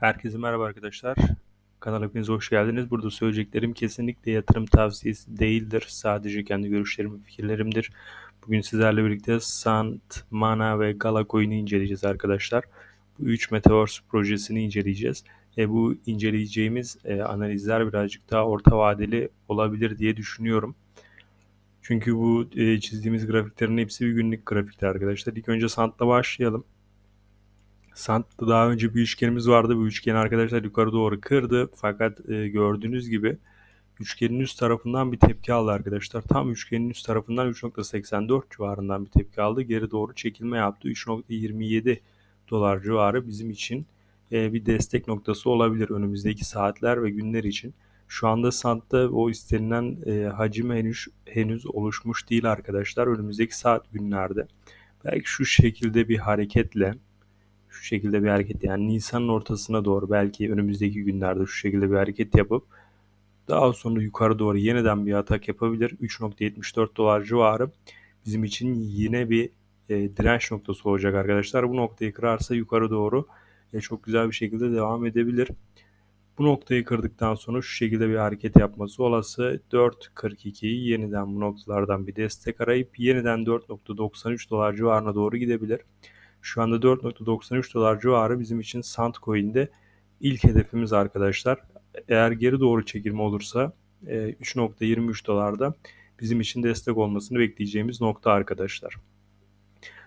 Herkese merhaba arkadaşlar. Kanala hepiniz hoş geldiniz. Burada söyleyeceklerim kesinlikle yatırım tavsiyesi değildir. Sadece kendi görüşlerim fikirlerimdir. Bugün sizlerle birlikte Sant, Mana ve Gala Coin'i inceleyeceğiz arkadaşlar. Bu 3 Metaverse projesini inceleyeceğiz. E, bu inceleyeceğimiz e, analizler birazcık daha orta vadeli olabilir diye düşünüyorum. Çünkü bu e, çizdiğimiz grafiklerin hepsi bir günlük grafikler arkadaşlar. İlk önce Sant'la başlayalım. Sant'ta daha önce bir üçgenimiz vardı. Bu üçgen arkadaşlar yukarı doğru kırdı. Fakat e, gördüğünüz gibi üçgenin üst tarafından bir tepki aldı arkadaşlar. Tam üçgenin üst tarafından 3.84 civarından bir tepki aldı. Geri doğru çekilme yaptı. 3.27 dolar civarı bizim için e, bir destek noktası olabilir önümüzdeki saatler ve günler için. Şu anda Sant'ta o istenilen e, hacim henüz, henüz oluşmuş değil arkadaşlar. Önümüzdeki saat günlerde belki şu şekilde bir hareketle şu şekilde bir hareket yani Nisan'ın ortasına doğru belki önümüzdeki günlerde şu şekilde bir hareket yapıp daha sonra yukarı doğru yeniden bir atak yapabilir. 3.74 dolar civarı bizim için yine bir e, direnç noktası olacak arkadaşlar. Bu noktayı kırarsa yukarı doğru e, çok güzel bir şekilde devam edebilir. Bu noktayı kırdıktan sonra şu şekilde bir hareket yapması olası 4.42'yi yeniden bu noktalardan bir destek arayıp yeniden 4.93 dolar civarına doğru gidebilir. Şu anda 4.93 dolar civarı bizim için Sandcoin'de ilk hedefimiz arkadaşlar. Eğer geri doğru çekilme olursa 3.23 e, dolarda bizim için destek olmasını bekleyeceğimiz nokta arkadaşlar.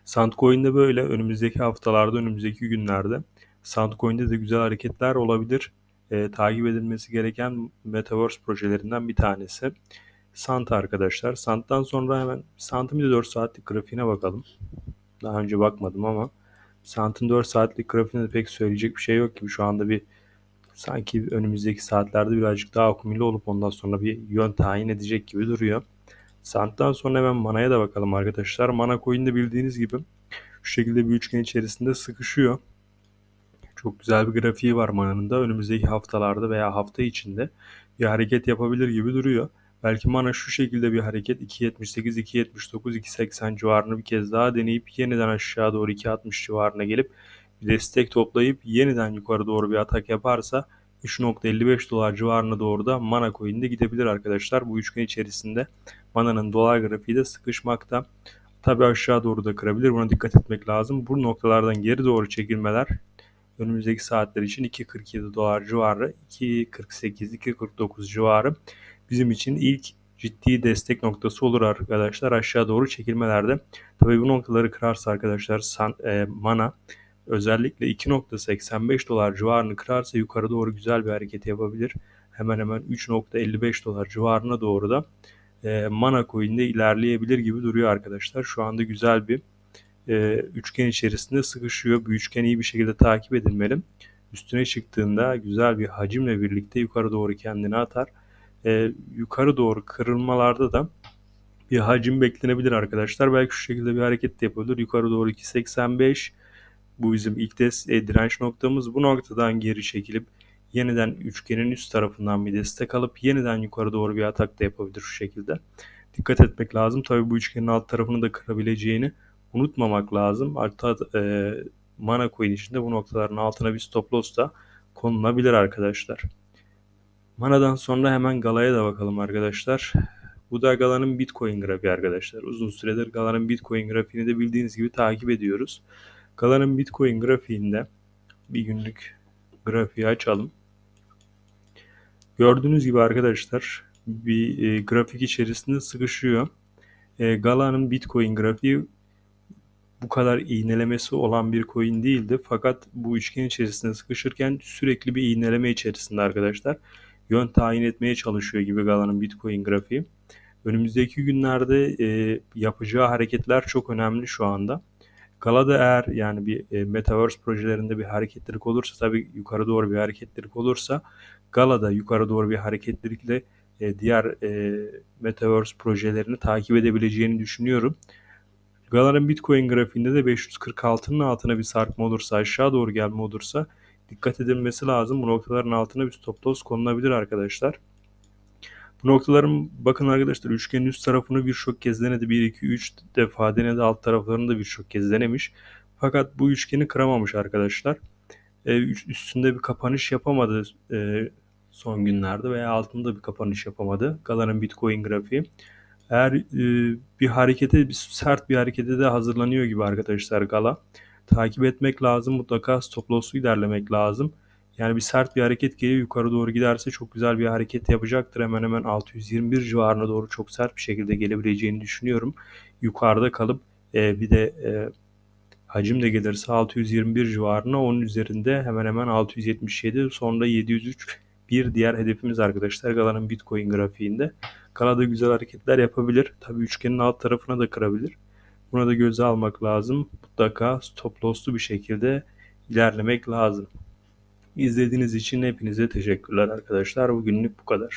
Sandcoin'de böyle önümüzdeki haftalarda, önümüzdeki günlerde Sandcoin'de de güzel hareketler olabilir. E, takip edilmesi gereken Metaverse projelerinden bir tanesi. Sant arkadaşlar. Sant'tan sonra hemen Sant'ın bir de 4 saatlik grafiğine bakalım. Daha önce bakmadım ama Sant'ın 4 saatlik grafiğinde de pek söyleyecek bir şey yok gibi. Şu anda bir sanki önümüzdeki saatlerde birazcık daha akumüle olup ondan sonra bir yön tayin edecek gibi duruyor. Sant'tan sonra hemen Mana'ya da bakalım arkadaşlar. Mana coin'de bildiğiniz gibi şu şekilde bir üçgen içerisinde sıkışıyor. Çok güzel bir grafiği var Mana'nın da. Önümüzdeki haftalarda veya hafta içinde bir hareket yapabilir gibi duruyor. Belki mana şu şekilde bir hareket 2.78, 2.79, 2.80 civarını bir kez daha deneyip yeniden aşağı doğru 2.60 civarına gelip bir destek toplayıp yeniden yukarı doğru bir atak yaparsa 3.55 dolar civarına doğru da Mana coin'de gidebilir arkadaşlar. Bu üçgen içerisinde Mana'nın dolar grafiği de sıkışmakta. Tabi aşağı doğru da kırabilir. Buna dikkat etmek lazım. Bu noktalardan geri doğru çekilmeler önümüzdeki saatler için 2.47 dolar civarı, 2.48, 2.49 civarı bizim için ilk ciddi destek noktası olur arkadaşlar aşağı doğru çekilmelerde. Tabii bu noktaları kırarsa arkadaşlar san, e, mana özellikle 2.85 dolar civarını kırarsa yukarı doğru güzel bir hareket yapabilir. Hemen hemen 3.55 dolar civarına doğru da e, mana coin'de ilerleyebilir gibi duruyor arkadaşlar. Şu anda güzel bir e, üçgen içerisinde sıkışıyor. Bu üçgen iyi bir şekilde takip edilmeli. Üstüne çıktığında güzel bir hacimle birlikte yukarı doğru kendini atar e, yukarı doğru kırılmalarda da bir hacim beklenebilir arkadaşlar. Belki şu şekilde bir hareket de yapabilir. Yukarı doğru 2.85 bu bizim ilk des e, direnç noktamız. Bu noktadan geri çekilip yeniden üçgenin üst tarafından bir destek alıp yeniden yukarı doğru bir atak da yapabilir şu şekilde. Dikkat etmek lazım. Tabii bu üçgenin alt tarafını da kırabileceğini unutmamak lazım. Hatta e, mana coin içinde bu noktaların altına bir stop loss da konulabilir arkadaşlar. Mana'dan sonra hemen Gala'ya da bakalım arkadaşlar. Bu da Gala'nın Bitcoin grafiği arkadaşlar. Uzun süredir Gala'nın Bitcoin grafiğini de bildiğiniz gibi takip ediyoruz. Gala'nın Bitcoin grafiğinde bir günlük grafiği açalım. Gördüğünüz gibi arkadaşlar bir e, grafik içerisinde sıkışıyor. E, Gala'nın Bitcoin grafiği bu kadar iğnelemesi olan bir coin değildi. Fakat bu üçgen içerisinde sıkışırken sürekli bir iğneleme içerisinde arkadaşlar yön tayin etmeye çalışıyor gibi Gala'nın Bitcoin grafiği. Önümüzdeki günlerde e, yapacağı hareketler çok önemli şu anda. Gala'da eğer yani bir e, Metaverse projelerinde bir hareketlilik olursa tabii yukarı doğru bir hareketlilik olursa Gala'da yukarı doğru bir hareketlilikle e, diğer e, Metaverse projelerini takip edebileceğini düşünüyorum. Gala'nın Bitcoin grafiğinde de 546'nın altına bir sarkma olursa aşağı doğru gelme olursa dikkat edilmesi lazım. Bu noktaların altına bir stop loss konulabilir arkadaşlar. Bu noktaların bakın arkadaşlar üçgenin üst tarafını birçok kez denedi. 1, 2, 3 defa denedi. Alt taraflarını da birçok kez denemiş. Fakat bu üçgeni kıramamış arkadaşlar. e, üst- üstünde bir kapanış yapamadı e, son günlerde veya altında bir kapanış yapamadı. Gala'nın Bitcoin grafiği. Eğer e, bir harekete, bir sert bir harekete de hazırlanıyor gibi arkadaşlar Gala. Takip etmek lazım. Mutlaka stop loss'u ilerlemek lazım. Yani bir sert bir hareket geliyor yukarı doğru giderse çok güzel bir hareket yapacaktır. Hemen hemen 621 civarına doğru çok sert bir şekilde gelebileceğini düşünüyorum. Yukarıda kalıp e, bir de e, hacim de gelirse 621 civarına onun üzerinde hemen hemen 677 sonra 703 bir diğer hedefimiz arkadaşlar Gala'nın Bitcoin grafiğinde. Gala'da güzel hareketler yapabilir. Tabii üçgenin alt tarafına da kırabilir. Buna da göze almak lazım. Mutlaka stop loss'lu bir şekilde ilerlemek lazım. İzlediğiniz için hepinize teşekkürler arkadaşlar. Bugünlük bu kadar.